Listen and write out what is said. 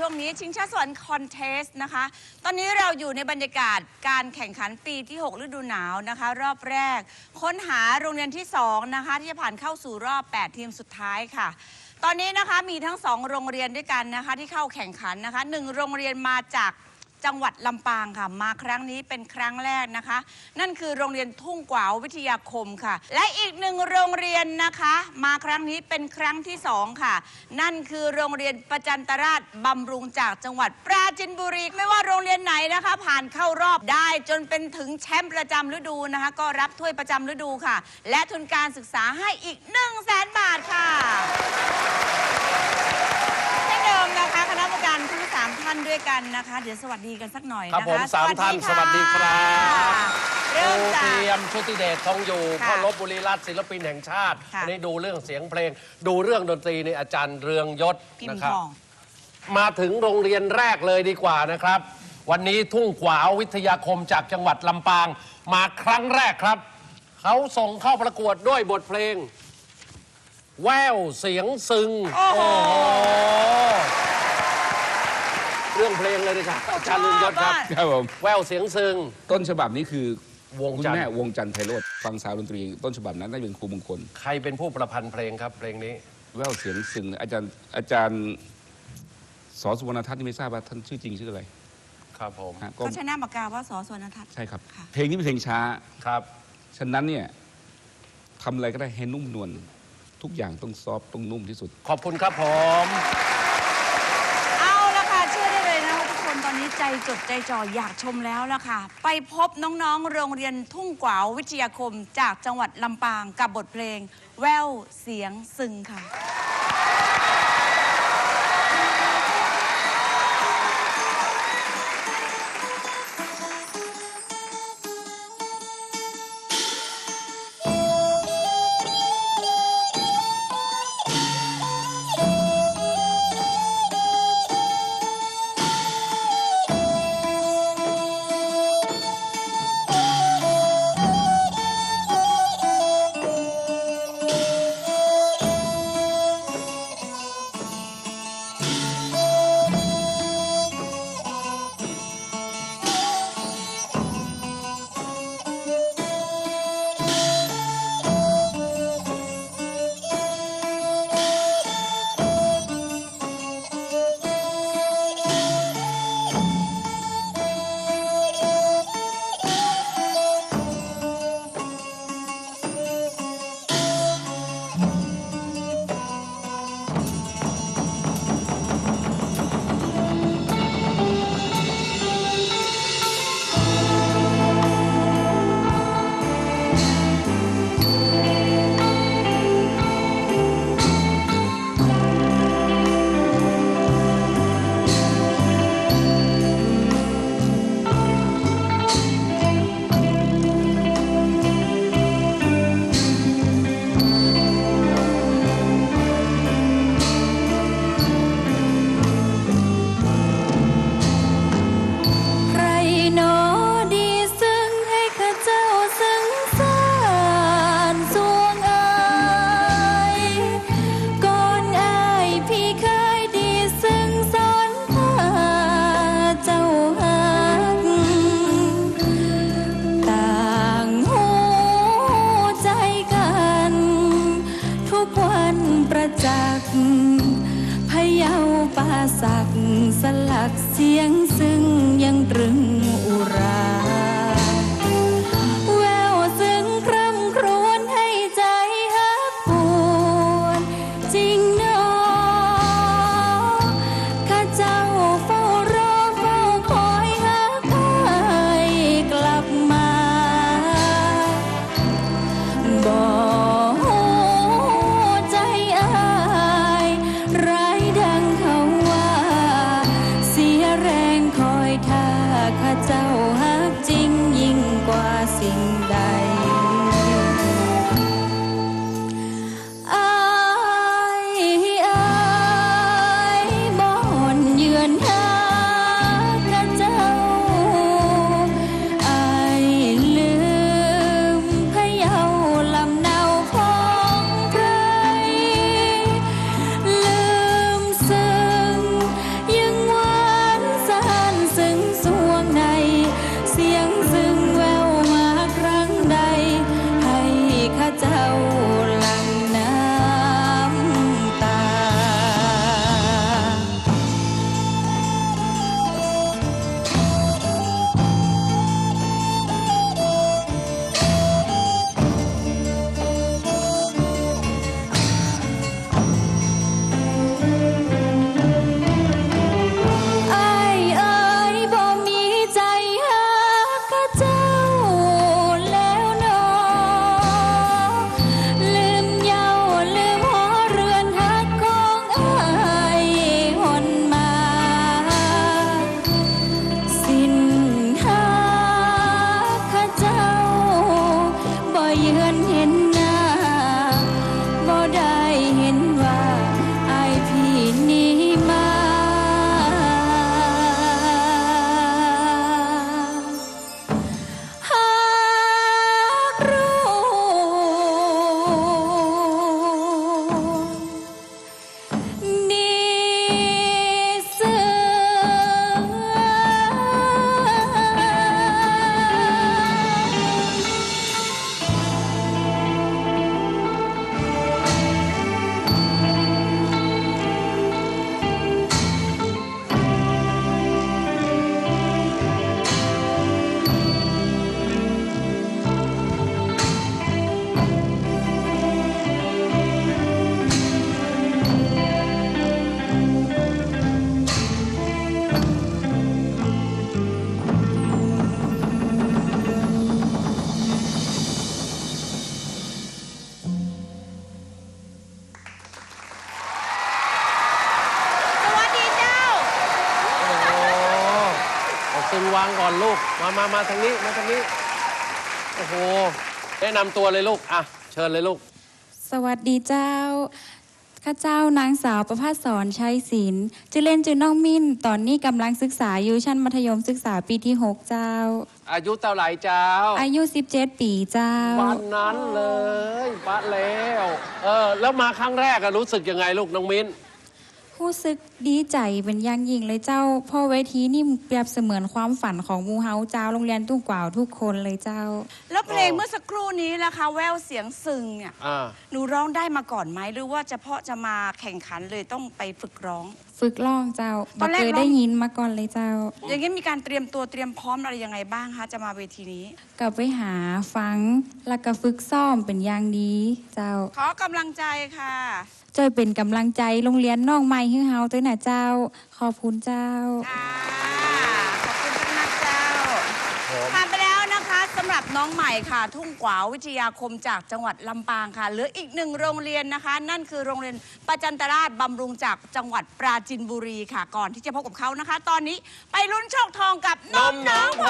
ช่วงนี้ชิงช้าสวรรค์คอนเทสนะคะ ตอนนี้เราอยู่ในบรรยากาศการแข่งขันปีที่ 6 ฤดูหนาวนะคะ รอบแรก ค้นหาโรงเรียนที่ 2 นะคะ ที่จะผ่านเข้าสู่รอบ 8 ทีมสุดท้ายค่ะ ตอนนี้นะคะมีทั้ง 2 โรงเรียนด้วยกันนะคะ ที่เข้าแข่งขันนะคะหนึ่งโรงเรียนมาจาก จังหวัดลำปางค่ะ มาครั้งนี้เป็นครั้งแรกนะคะ นั่นคือโรงเรียนทุ่งกวาววิทยาคมค่ะ และอีกหนึ่งโรงเรียนนะคะ มาครั้งนี้เป็นครั้งที่สองค่ะ นั่นคือโรงเรียนประจันตราชบำรุงจากจังหวัดปราจีนบุรี ไม่ว่าโรงเรียนไหนนะคะ ผ่านเข้ารอบได้จนเป็นถึงแชมป์ประจำฤดูนะคะ ก็รับถ้วยประจำฤดูค่ะ และทุนการศึกษาให้อีก1 0 0 0 0แสนบาทค่ะ เช่นเดิมนะคะคณะกรรมการ ทั้งสามท่านด้วยกันนะคะ เดี๋ยวสวัสดีกันสักหน่อยครับนะคะผมสามท่านสวัสดีครับเริ่มครูจาเทีกยมชุติเดชทองอยู่ค่ะพ่อลบบุรีรัตน์ศิลปินแห่งชาติค่ะ อันี้ดูเรื่องเสียงเพลง ดูเรื่องดนตรีในอาจารย์เรืองยศพิมนะพ์ครับทอง มาถึงโรงเรียนแรกเลยดีกว่านะครับ วันนี้ทุ่งขวาววิทยาคมจากจังหวัดลำปาง มาครั้งแรกครับ เขาส่งเข้าประกวดด้วยบทเพลง แววเสียงซึงโอ้โห เรื่องเพลงเลยดีครับอาจารย์เรืองยศครับ ครับผมแววเสียงซึงต้นฉบับนี้คือวงคุณจันทร์แม่วงจันทร์ไพโรธฟังสาวดนตรี ต้นฉบับนั้นได้เป็นครูมงคล ใครเป็นผู้ประพันธ์เพลงครับ เพลงนี้ แววเสียงซึ้งอาจารย์อาจารย์สอสุวรรณทัศน์นี่ไม่ทราบว่าท่านชื่อจริงชื่ออะไรครับผม ฮะก็เขาใช้หน้าปากกาว่าสอสวนทัศน์ ใช่ครับ ค่ะ เพลงนี้เป็นเพลงช้า ครับ ฉะนั้นเนี่ยทำอะไรก็ได้ให้นุ่มนวลทุกอย่างต้องซอฟต์ต้องนุ่มที่สุด ขอบคุณครับผม เอาละค่ะ เชื่อได้เลยนะว่าทุกค นี้ใจจดใจจ่ออยากชมแล้วละค่ะ ไปพบน้องๆ โรงเรียนทุ่งกวาววิทยาคมจากจังหวัดลำปางกับบทเพลง แววเสียงซึงค่ะ ว่ เอาซึงวางก่อนลูก มามามาทางนี้ มาทางนี้ โอ้โห แนะนำตัวเลยลูก อะ เชิญเลยลูก สวัสดีเจ้า ข้าเจ้านางสาวประภาสสอนชัยศิลป์ชื่อเล่นชื่อน้องมิ้นตอนนี้กำลังศึกษาอยู่ชั้นมัธยมศึกษาปีที่ 6 เจ้า อายุเท่าไหร่เจ้าอายุ 17 ปีเจ้า วันนั้นเลยปะแล้ว เออ แล้วมาครั้งแรกอะรู้สึกยังไงลูกน้องมิ้น รู้สึกดีใจเป็นอย่างยิ่งเลยเจ้าเพ่อเวทีนี่เปรียบเสมือนความฝันของหมูเฮาเจ้าโรงเรียนตุ้งกวาวทุกคนเลยเจ้า แล้วเพลงเมื่อสักครู่นี้ล่ะคะแววเสียงซึงเนี่ยอ่า หนูร้องได้มาก่อนไหมหรือว่าเฉพาะจะมาแข่งขันเลยต้องไปฝึกร้อง ฝึกร้องเจ้าตอนแรกเคยร้อง ได้ยินมาก่อนเลยเจ้า อย่างนี้มีการเตรียมตัวเตรียมพร้อมอะไรยังไงบ้างคะจะมาเวทีนี้ กลับไปหาฟังแล้วก็ฝึกซ้อมเป็นอย่างดีเจ้า ขอกำลังใจค่ะ จอยเป็นกำลังใจโรงเรียนน้องใหม่ฮือเฮาด้วยนะเจ้า ขอบคุณเจ้า ค่ะขอบคุณท่านนักเจ้าผมผ่านไปแล้วนะคะสำหรับน้องใหม่ค่ะ ทุ่งกวาววิทยาคมจากจังหวัดลำปางค่ะเหลืออีกหนึ่งโรงเรียนนะคะ นั่นคือโรงเรียนประจันตราชบำรุงจากจังหวัดปราจินบุรีค่ะ ก่อนที่จะพบกับเขานะคะ ตอนนี้ไปลุ้นโชคทองกับน้องน้องโพ